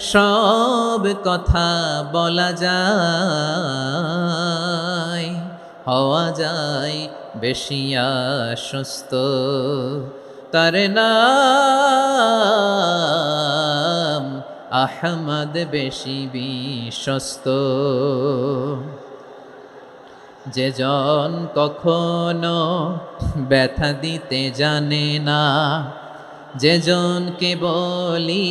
সব কথা বলা যায়, হওয়া যায় বেশি আশ্বস্ত। তার নাম আহমদ বেশি বিশ্বস্ত। যে জন কখনো ব্যথা দিতে জানে না, যে জনকে বলি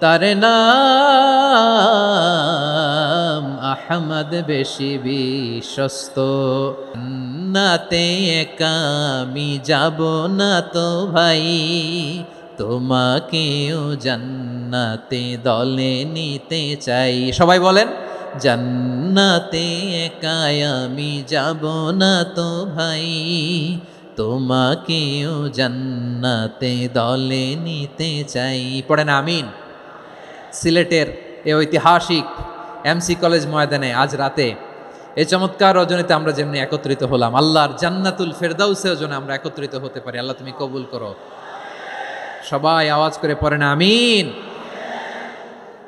তার নাম আহমদ বেশি বিশ্বস্ত। নাতে একামি যাব না তো ভাই, তোমাকেও জান্নাতে দলে নিতে চাই। সবাই বলেন, জান্নাতে একাই আমি যাব না তো ভাই, তোমাকেও জান্নাতে দলে নিতে চাই। পড়েন আমিন। সিলেটের এই ঐতিহাসিক এমসি কলেজ ময়দানে আজ রাতে এই চমৎকার রজনীতে আমরা যেমনি একত্রিত হলাম, আল্লাহর জান্নাতুল ফেরদাউসেও যেন আমরা একত্রিত হতে পারি। আল্লাহ তুমি কবুল করো। সবাই আওয়াজ করে পড়েন, আমিন।